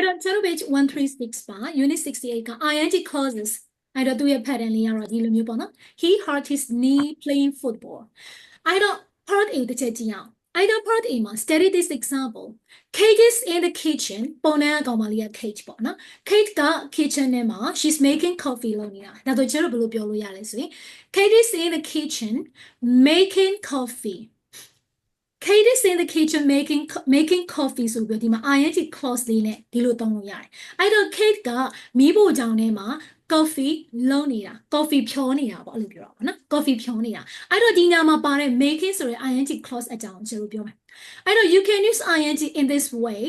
အဲ့တော့ကျွန်တော် page 136ပါ unit 68က ing clauses အဲ့တော့သူ့ရဲ့ pattern လေးကတော့ဒီလိုမျိုးပေါ့နော် he hurt his knee playing football အဲ့တော့ part A တစ်ချက်ကြည့်အောင်အဲ့တော့ part Aမှာ study this example Kate is in the kitchen ပုံနဲ့အကောင်မလေးက Kate ပေါ့နော် Kate က kitchen ထဲမှာ she's making coffee လုပ်နေတာဒါဆိုကျွန်တော်ဘယ်လိုပြောလို့ရလဲဆိုရင် Kate is in the kitchen making coffee Kate is in the kitchen making co- making coffee ဆိုပြီးတော့ဒီမှာ ing clause လေးနဲ့ဒီလိုသုံးလို့ရတယ်။အဲ့တော့ Kate ကမီးဖိုချောင်ထဲမှာ coffee လုံးနေတာ coffee ဖြောနေတာပေါ့အဲ့လိုပြောတာပေါ့နော် coffee ဖြောနေတာအဲ့တော့ဒီညမှာပါတဲ့ making ဆိုတဲ့ ing clause အကြောင်းကျွန်တော်ပြောမယ်အဲ့တော့ you can use ing in this way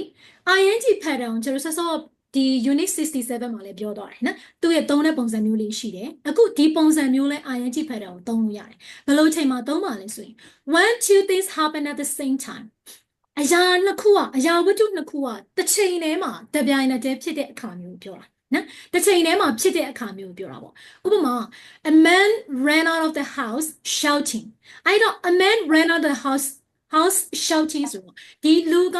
ing pattern ကျွန်တော်ဆက်စော ဒီ unit 67မှာလည်းပြောသွားတယ်နော်သူ့ရဲ့သုံးတဲ့ပုံစံမျိုးလေးရှိတယ်အခုဒီပုံစံမျိုးလဲ ing pattern ကိုသုံးလို့ရတယ်ဘယ်လိုချိန်မှာသုံးပါလဲဆိုရင် when two things happen at the same time အရာနှစ်ခုကအရာဝတ္ထုနှစ်ခုကတစ်ချိန်တည်းမှာတပြိုင်နက်တည်းဖြစ်တဲ့အခါမျိုးကိုပြောတာနော်တစ်ချိန်တည်းမှာဖြစ်တဲ့အခါမျိုးကိုပြောတာပေါ့ဥပမာ a man ran out of the house shouting အဲ့တော့ a man ran out of the house house shouting ဆိုတော့ဒီလူက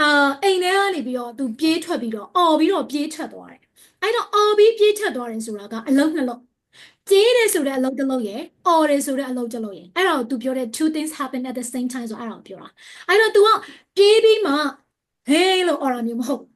အာအိမ်ထဲကနေပြီးတော့သူပြေးထွက်ပြီးတော့အော်ပြီးတော့ပြေးထွက်သွားတယ်အဲ့တော့အော်ပြီးပြေးထွက်သွားတယ်ဆိုတာကအလုံးနှလုံးပြေးတယ်ဆိုတဲ့အလုပ်တစ်လုပ်ရယ်အော်တယ်ဆိုတဲ့အလုပ်တစ်လုပ်ရယ်အဲ့ဒါကို तू ပြောတဲ့ two things happen at the same time ဆိုအဲ့ဒါကိုပြောတာအဲ့တော့ तू ကပြေးပြီးမှဟေးလို့အော်တာမျိုးမဟုတ်ဘူး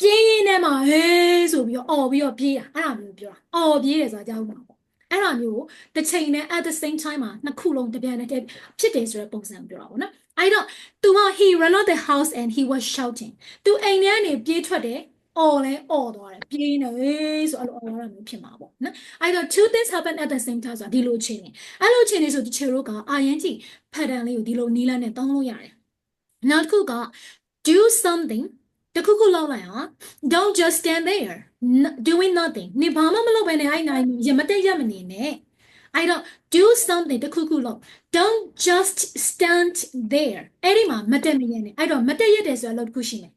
ပြေးရင်းနဲ့မှဟေးဆိုပြီးတော့အော်ပြီးတော့ပြေးတာအဲ့ဒါမျိုးပြောတာအော်ပြေးတယ်ဆိုတာကြောက်မှာပေါ့ အဲ့ဒါမျိုးကိုတစ်ချိန်နဲ့ at the same time မှာနှစ်ခုလုံးတစ်ပြိုင်နက်တည်းဖြစ်တယ်ဆိုတဲ့ပုံစံကိုပြောတာပေါ့နော်အဲ့တော့ तू က he ran out the house and he was shouting तू အိမ်ထဲကနေပြေးထွက်တယ်အော်လဲအော်သွားတယ်ပြေးနေဆိုအဲ့လိုအော်သွားတာမျိုးဖြစ်မှာပေါ့နော်အဲ့တော့ two things happen at the same time ဆိုတာဒီလိုချိန်နေအဲ့လိုချိန်နေဆိုဒီချေတို့က ing pattern လေးကိုဒီလိုနီးလန်းနဲ့သုံးလို့ရတယ်နောက်တစ်ခုက do something တခုခုလောက်လိုက်ဟာ don't just stand there n- doing nothing နေဘာမှမလုပ်ဘဲနဲ့အဲ့နိုင်ရမတက်ရမနေနဲ့အဲ့တော့ do something တခုခုလောက် don't just stand there အဲ့ဒီမှာမတက်မရနဲ့အဲ့တော့မတက်ရတယ်ဆိုတဲ့အလုပ်တစ်ခုရှိနေ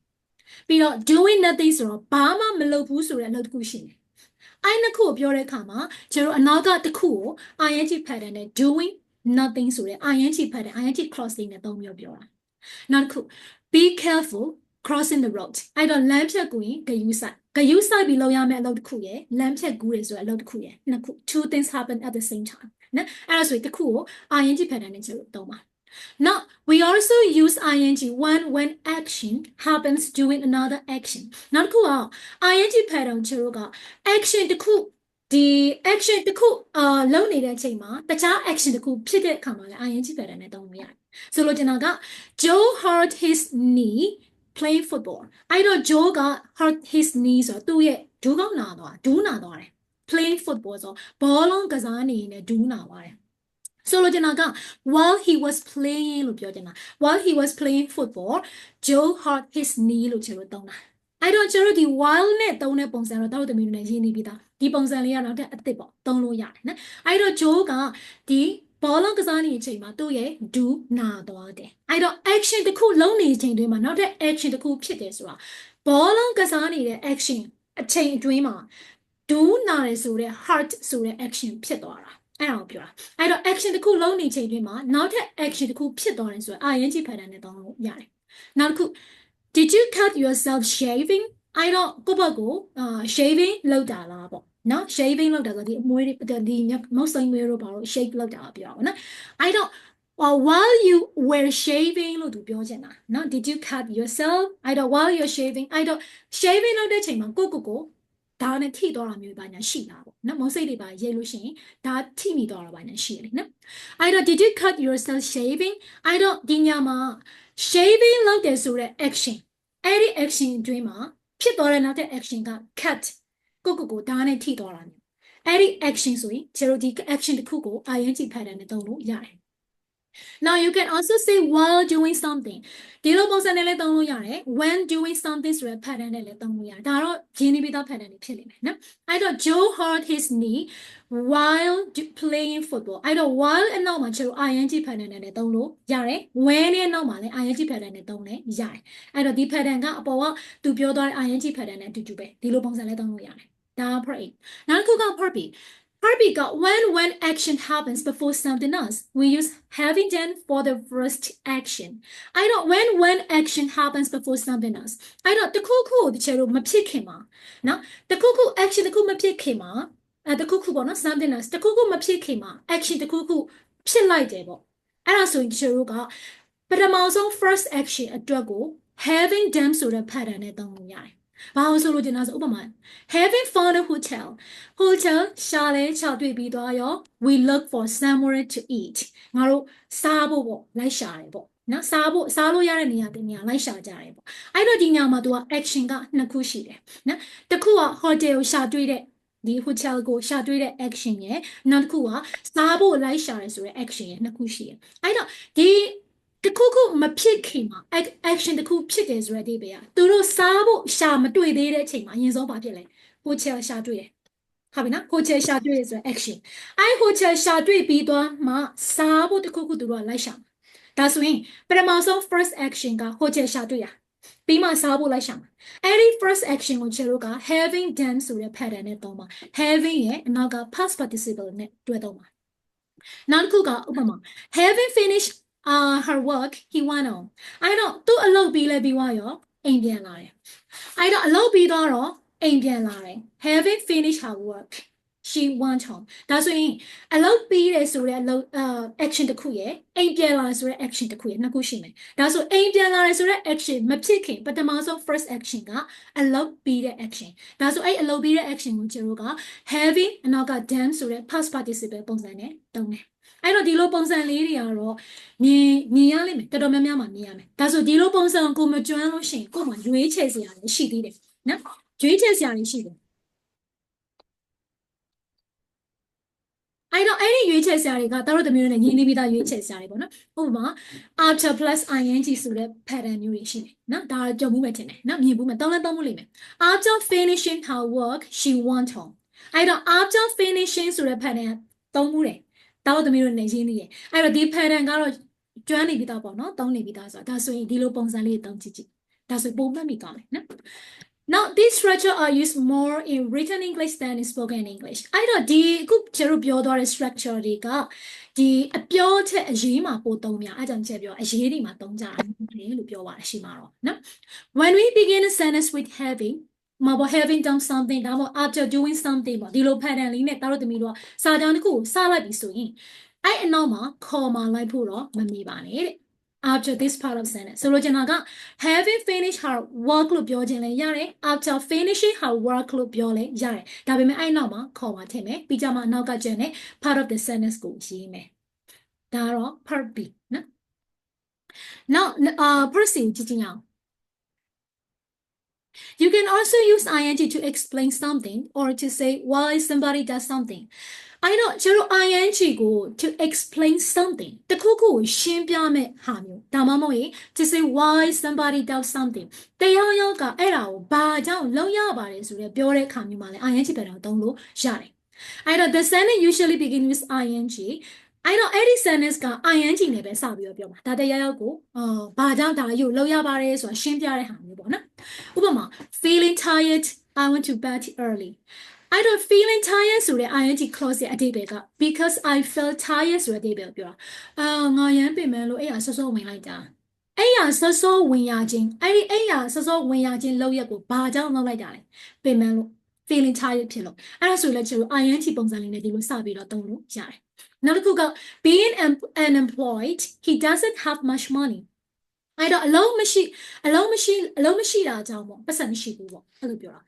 ပြီးတော့ doing nothing ဆိုတော့ဘာမှမလုပ်ဘူးဆိုတဲ့အလုပ်တစ်ခုရှိနေအဲ့နှစ်ခုကိုပြောတဲ့အခါမှာကျွန်တော်အနောက်ကတစ်ခုကို ing pattern နဲ့ doing nothing ဆိုတဲ့ ing pattern ing clause လေးနဲ့သုံးပြီးပြောတာနောက်တစ်ခု be careful crossing the road အဲ့တော့လမ်းဖြတ်ကူရင်ဂယူဆိုင်ဂယူဆိုင်ပြီးလောက်ရမယ့်အလုပ်တစ်ခုရယ်လမ်းဖြတ်ကူးရယ်ဆိုတဲ့အလုပ်တစ်ခုရယ်နှစ်ခု two things happen at the same time နော်အဲ့ဒါဆိုရင်တစ်ခုကို ing pattern နဲ့ကျွန်တော်သုံးပါ Now we also use ing when when action happens during another action နောက်တစ်ခုက ing pattern ကျွန်တော်က action တစ်ခုဒီ action တစ်ခုအာလုပ်နေတဲ့အချိန်မှာတခြား action တစ်ခုဖြစ်တဲ့အခါမှာလည်း ing pattern နဲ့သုံးလို့ရတယ်ဆိုလိုချင်တာက Joe hurt his knee playing football အဲ့တော့ Joe က hurt his knee ဆိုတော့သူ့ရဲ့ဒူးကောင်းနာသွားဒူးနာသွားတယ် playing football ဆိုဘောလုံးကစားနေနေဒူးနာသွားတယ်ဆိုလိုချင်တာက while he was playing လို့ပြောချင်တာ while he was playing football Joe hurt his knee လို့ကျွန်တော်သုံးတာအဲ့တော့ကျွန်တော်ဒီ while နဲ့သုံးတဲ့ပုံစံတော့တော်တော်သမီးတို့နဲ့ရင်းနေပြီးသားဒီပုံစံလေးကတော့တဲ့အစ်စ်ပေါ့သုံးလို့ရတယ်နော်အဲ့တော့ Joe ကဒီ ဘောလုံးကစားနေတဲ့အချိန်မှာသူ့ရဲ့ဒူးနာသွားတယ်အဲ့တော့ action တစ်ခုလုံးနေချိန်တွင်းမှာနောက်တဲ့ action တစ်ခုဖြစ်တယ်ဆိုတာဘောလုံးကစားနေတဲ့ action အချိန်အတွင်းမှာဒူးနာတယ်ဆိုတဲ့ heart ဆိုတဲ့ action ဖြစ်သွားတာအဲ့ဒါကိုပြောတာအဲ့တော့ action တစ်ခုလုံးနေချိန်တွင်းမှာနောက်ထပ် action တစ်ခုဖြစ်သွားတယ်ဆိုတော့ ing pattern နဲ့တောင်းလို့ရတယ်နောက်တစ်ခု did you cut yourself shaving အဲ့တော့ကိုယ့်ဘက်ကိုအာ shaving လုပ်တာလားပေါ့ နော် shaving လုပ်တာဆိုဒီအမွေးတွေဒီမုတ်စိမ်မွေးတို့ဘာလို့ shave လုပ်တာပြောအောင်နော်အဲ့တော့ Well, while you were shaving လို့သူပြောချင်တာနော် Did you cut yourself အဲ့တော့ while you're shaving အဲ့တော့ shaving လုပ်တဲ့ချိန်မှာကိုကိုကိုဒါနဲ့ထိသွားတာမျိုးပါညာရှိတာပေါ့နော်မုတ်စိတ်တွေပါရေးလို့ရှိရင်ဒါထိမိသွားတာပါညာရှိတယ်လေနော်အဲ့တော့ did you cut yourself shaving အဲ့တော့ဒီညမှာ shaving လုပ်တယ်ဆိုတဲ့ action အဲ့ဒီ action အတွင်းမှာဖြစ်သွားတဲ့နောက်တဲ့ action က cut ကိုကိုကိုဒါနဲ့ထိသွားတာမျိုးအဲ့ဒီ action ဆိုရင်ကျွန်တော်ဒီ action တစ်ခုကို ing pattern နဲ့သုံးလို့ရတယ် Now you can also say while doing something ဒီလိုပုံစံနဲ့လည်းသုံးလို့ရတယ် when doing something ဆိုတဲ့ pattern နဲ့လည်းသုံးလို့ရတယ်ဒါတော့ရင်းနှီးပြီးသား pattern တွေဖြစ်နေမယ်နော်အဲ့တော့ Joe hurt his knee while do- playing football အဲ့တော့ while အနောက်မှာကျွန်တော် ing pattern နဲ့လည်းသုံးလို့ရတယ် when ရဲ့နောက်မှာလည်း ing pattern နဲ့သုံးလည်းရတယ်အဲ့တော့ဒီ pattern ကအပေါ်ကသူပြောသွားတဲ့ ing pattern နဲ့အတူတူပဲဒီလိုပုံစံလည်းသုံးလို့ရတယ်ဒါက part A နောက်တစ်ခုက part B Heartbeat က when when action happens before something else we use having done for the first action အဲ့တော့ when when action happens before something else အဲ့တော့တစ်ခုခုကိုတချို့တို့မဖြစ်ခင်မှာနော်တစ်ခုခု action တစ်ခုမဖြစ်ခင်မှာအဲတစ်ခုခုပေါ့နော် something else တစ်ခုခုမဖြစ်ခင်မှာ action တစ်ခုခုဖြစ်လိုက်တယ်ပေါ့အဲ့ဒါဆိုရင်တချို့တို့ကပထမဆုံး first action အတွက်ကို having done ဆိုတဲ့ pattern နဲ့သုံးလို့ရတယ် ဘာလို့ဆိုလို့ကျင်တာဆိုဥပမာ having found a hotel hotel ရှာလဲချောက်တွေ့ပြီးသွားရော we look for somewhere to eat ငါတို့စားဖို့ပေါ့လိုက်ရှာတယ်ပေါ့နော်စားဖို့စားလို့ရတဲ့နေရာတင်နေရာလိုက်ရှာကြတယ်ပေါ့အဲ့တော့ဒီညမှာ तू က action ကနှစ်ခုရှိတယ်နော်တစ်ခုက hotel ကိုရှာတွေ့တဲ့ဒီ hotel ကိုရှာတွေ့တဲ့ action ရယ်နောက်တစ်ခုကစားဖို့လိုက်ရှာရဲဆိုတဲ့ action ရယ်နှစ်ခုရှိတယ်အဲ့တော့ဒီ တစ်ခုခုမဖြစ်ခင်မှာ ac- action တစ်ခုဖြစ်တယ်ဆိုတဲ့အဓိပ္ပာယ်ကသူတို့စားဖို့ရှာမတွေ့သေးတဲ့အချိန်မှာအရင်ဆုံးဘာဖြစ်လဲ hotel ရှာတွေ့တယ်ဟုတ်ပြီနော် hotel ရှာတွေ့ရဆိုတဲ့ action အဲ့ hotel ရှာတွေ့ပြီးသွားမှစားဖို့တစ်ခုခုသူတို့ကလိုက်ရှာမှာဒါဆိုရင်ပထမဆုံး first action က hotel ရှာတွေ့ရပြီးမှစားဖို့လိုက်ရှာမှာအဲ့ဒီ first action ကိုကျွန်တော်တို့က having done ဆိုတဲ့ pattern နဲ့သုံးပါ having ရဲ့အနောက်က past participle နဲ့တွဲသုံးပါနောက်တစ်ခုကဥပမာ having finished uh her work he went on အဲ့တော့သူ့အလုပ်ပြီးလဲပြီးသွားရောအိမ်ပြန်လာတယ်အဲ့တော့အလုပ်ပြီးသွားတော့အိမ်ပြန်လာတယ် having finished her work she went home ဒါဆိုရင်အလုပ်ပြီးတယ်ဆိုတဲ့အလုပ်အာ action တစ်ခုရယ်အိမ်ပြန်လာတယ်ဆိုတဲ့ action တစ်ခုရယ်နှစ်ခုရှိမယ်ဒါဆိုအိမ်ပြန်လာတယ်ဆိုတဲ့ action မဖြစ်ခင်ပထမဆုံး first action ကအလုပ်ပြီးတဲ့ action ဒါဆိုအဲ့အလုပ်ပြီးတဲ့ action ကိုကျွန်တော်တို့က having အနောက်က done ဆိုတဲ့ past participle ပုံစံနဲ့သုံးတယ် အဲ့တော့ဒီလိုပုံစံလေးတွေကတော့မြင်မြင်ရလိမ့်မယ်တော်တော်များများမှာမြင်ရမယ်ဒါဆိုဒီလိုပုံစံကိုမကျွမ်းလို့ရှိရင်ကိုယ်မှရွေးချယ်စရာတွေရှိသေးတယ်နော်ရွေးချယ်စရာတွေရှိတယ်အဲ့တော့အဲ့ဒီရွေးချယ်စရာတွေကတတို့တစ်မျိုးနဲ့ညီနေပြီးသားရွေးချယ်စရာတွေပေါ့နော်ဥပမာ after plus ing ဆိုတဲ့ pattern မျိုးတွေရှိတယ်နော်ဒါကြုံမှုပဲထင်တယ်နော်မြင်ဘူးမယ်တောင်းလဲတောင်းမှုလိမ့်မယ် after finishing her work she went home အဲ့တော့ after finishing ဆိုတဲ့ pattern ကသုံးမှုတယ် တတို့တစ်မျိုးနဲ့ရင်းနေတယ်အဲ့တော့ဒီ pattern ကတော့ကျွမ်းနေပြီးသားပေါ့နော်သုံးနေပြီးသားဆိုတာဒါဆိုရင်ဒီလိုပုံစံလေးသုံးကြည့်ကြည့်ဒါဆိုပုံမှန်မိကောင်းတယ်နော် Now this structure are used more in written English than in spoken English. အဲ့တော့ဒီအခုကျွန်တော်ပြောသွားတဲ့ structure တွေကဒီအပြောချက်အရေးမှာပိုသုံးများအဲ့ကြောင့်ချက်ပြောအရေးတွေမှာသုံးကြတယ်လို့ပြောပါတယ်ရှိမှာတော့နော် When we begin a sentence with having မဘော having done something ဒါမှမဟုတ် after doing something ပေါ့ဒီလို pattern လေးနဲ့တာတို့သမီးတို့ကစာကြောင်းတစ်ခုကိုစလိုက်ပြီဆိုရင်အဲ့အနောက်မှာ comma လိုက်ဖို့တော့မမီပါနဲ့တဲ့ after this part of sentence ဆိုလိုချင်တာက having finished her work လို့ပြောခြင်းလည်းရတယ် after finishing her work လို့ပြောလည်းရတယ်ဒါပေမဲ့အဲ့နောက်မှာခေါ်มาထည့်မယ်ပြီးကြမှာနောက်ကကျန်တဲ့ part of the sentence ကိုရေးမယ်ဒါတော့ part B နော် now အာ part C ကိုကြည့်ကြည့်အောင် You can also use ing to explain something or to say why somebody does something. I know ကျတော့ ing ကို to explain something တခုခုကိုရှင်းပြမဲ့ဟာမျိုးဒါမှမဟုတ်ရင် to say why somebody does something တရားရောက်ကအဲ့ဒါကိုဘာကြောင့်လုပ်ရပါတယ်ဆိုတဲ့ပြောတဲ့အခါမျိုးမှာလည်း ing ပဲတော့သုံးလို့ရတယ်အဲ့တော့ the sentence usually begin with ing အဲ့တော့အဲ့ဒီ sentence က ing နဲ့ပဲစပြီးတော့ပြောမှာဒါတရားရောက်ကိုအာဘာကြောင့်ဒါယူလုပ်ရပါတယ်ဆိုတာရှင်းပြတဲ့ဟာမျိုးပေါ့နော်ဥပမာ feeling tired I went to bed early I don't feeling tired ဆိုတဲ့ ing clause ရဲ့အဓိပ္ပာယ်က because I felt tired ဆိုတဲ့အဓိပ္ပာယ်ကိုပြောတာအာငါရမ်းပင်မယ်လို့အဲ့ဟာဆော့ဆော့ဝင်လိုက်တာအဲ့ရဆော့ဆော့ဝင်ရခြင်းအဲ့ဒီအဲ့ရဆော့ဆော့ဝင်ရခြင်းလောက်ရက်ကိုဘာကြောင့်လုပ်လိုက်တာလဲပင်မယ်လို့ feeling tired ဖြစ်လို့အဲ့ဒါဆိုလည်းကျတို့ ing ပုံစံလေးနဲ့ဒီလိုစပြီးတော့သုံးလို့ရတယ် နောက်တစ်ခုက being em- unemployed he doesn't have much money အဲ့တော့အလုံးမရှိအလုံးမရှိအလုံးမရှိတာကြောင့်ပေါ့ပတ်စံမရှိဘူးပေါ့အဲ့လိုပြောတာ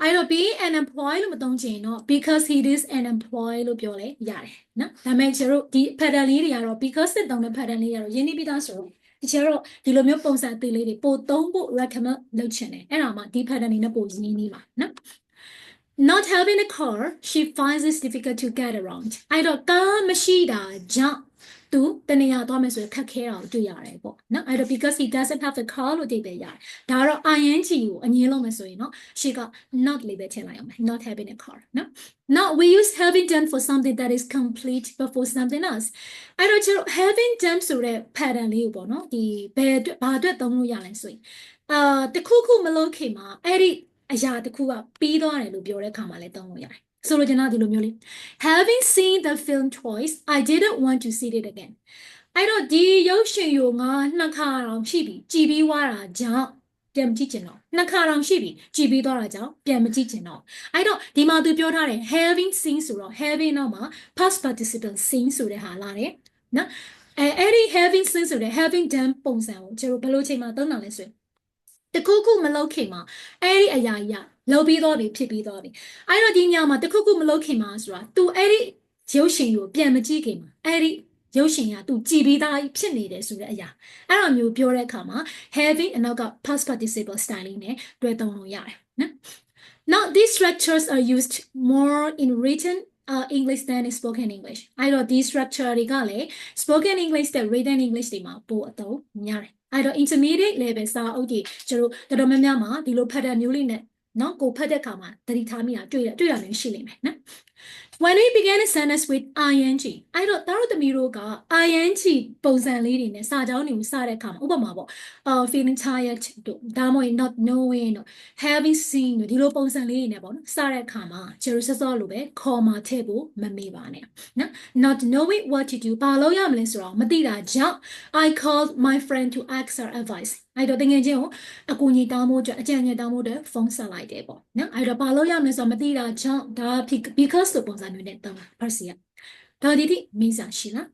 အဲ့တော့ being unemployed လို့မသုံးချင်တော့ because he is unemployed လို့ပြောလဲရတယ်နော်ဒါပေမဲ့ကျတို့ဒီ pattern လေးတွေကတော့ because စစ်သုံးတဲ့ pattern လေးတွေကတော့ရင်းနှီးပြီးသားဆိုတော့ဒီကျတော့ဒီလိုမျိုးပုံစံအသေးလေးတွေပို့သုံးဖို့ recommend လုပ်ချင်တယ်အဲ့ဒါမှဒီ pattern တွေနဲ့ပိုရင်းနှီးပါနော် not having a car she finds it difficult to get around အဲ့တော့ကားမရှိတာကြောင့်သူတနေရာသွားမယ်ဆိုရင်ခက်ခဲတာကိုတွေ့ရတယ်ပေါ့နော်အဲ့တော့ because he doesn't have a car လို့သိတယ်ရတယ်ဒါကတော့ ing ကိုအငင်းလုံးမယ်ဆိုရင်နော် she က not လေးပဲထည့်လိုက်အောင်မယ် not having a car နော် now we use having done for something that is complete before something else အဲ့တော့ကျတော့ having done ဆိုတဲ့ pattern လေးကိုပေါ့နော်ဒီဘယ်အတွက်ဘာအတွက်သုံးလို့ရလဲဆိုရင်အာတခုခုမလုပ်ခင်မှာအဲ့ဒီ အရာတစ်ခုကပြီးသွားတယ်လို့ပြောတဲ့အခါမှာလည်းသုံးလို့ရတယ်ဆိုလိုချင်တာဒီလိုမျိုးလေး having seen the film twice I didn't want to see it again အဲ့တော့ဒီရုပ်ရှင်ရိုငါနှစ်ခါတောင်ရှိပြီကြည်ပြီးွားတာကြောင့်ပြန်မကြည့်ချင်တော့နှစ်ခါတောင်ရှိပြီကြည်ပြီးသွားတာကြောင့်ပြန်မကြည့်ချင်တော့အဲ့တော့ဒီမှာသူပြောထားတယ် having seen ဆိုတော့ having တော့မှာ past participle seen ဆိုတဲ့ဟာလာတယ်နော်အဲအဲ့ဒီ having seen ဆိုတဲ့ having done ပုံစံကိုကျွန်တော်ဘယ်လိုချိန်မှာသုံးတာလဲဆိုရင် တခုခုမလုပ်ခင်မှာအဲ့ဒီအရာကြီးကလုပ်ပြီးတော့ပြီဖြစ်ပြီးတော့ပြီအဲ့တော့ဒီညမှာတခုခုမလုပ်ခင်မှာဆိုတာ तू အဲ့ဒီရုပ်ရှင်ကိုပြန်မကြည့်ခင်မှာအဲ့ဒီရုပ်ရှင်က तू ကြည်ပြီးသားဖြစ်နေတယ်ဆိုတဲ့အရာအဲ့လိုမျိုးပြောတဲ့အခါမှာ having အနောက်က past participle styling နဲ့တွဲသုံးလို့ရတယ်နော် Now these structures are used more in written uh, English than in spoken English အဲ့တော့ဒီ structure တွေကလည်း spoken English တဲ့ written English တွေမှာပိုအသုံးများတယ် အဲ့တော့ intermediate level စာအုပ်တွေကျွန်တော်တော်တော်များများမှာဒီလို pattern မျိုးလေးနဲ့နော်ကိုဖတ်တဲ့အခါမှာသတိထားမိတာတွေ့ရတွေ့ရမျိုးရှိလိမ့်မယ်နော် When we began a sentence with ing အဲ့တော့တားတို့သမီးတို့က ing ပုံစံလေးတွေနဲ့စာကြောင်းတွေကိုစတဲ့အခါမှာဥပမာပေါ့အာ feeling tired တို့ဒါမှမဟုတ် not knowing တို့ having seen တို့ဒီလိုပုံစံလေးတွေနဲ့ပေါ့နော်စတဲ့အခါမှာကျွန်တော်စောစောလိုပဲ comma ထည့်ဖို့မမေ့ပါနဲ့နော် not knowing what to do ဘာလုပ်ရမလဲဆိုတော့မသိတာကြောင့် I called my friend to ask her advice အဲ့တော့တကယ်ချင်းကိုအကူအညီတောင်းဖို့အတွက်အကြံဉာဏ်တောင်းဖို့အတွက်ဖုန်းဆက်လိုက်တယ်ပေါ့နော်အဲ့တော့ဘာလို့ရမလဲဆိုတော့မသိတာကြောင့်ဒါ because လို့ပုံစံမျိုးနဲ့တောင်းတာ verse ကဒါဒီတိမိစားရှိလား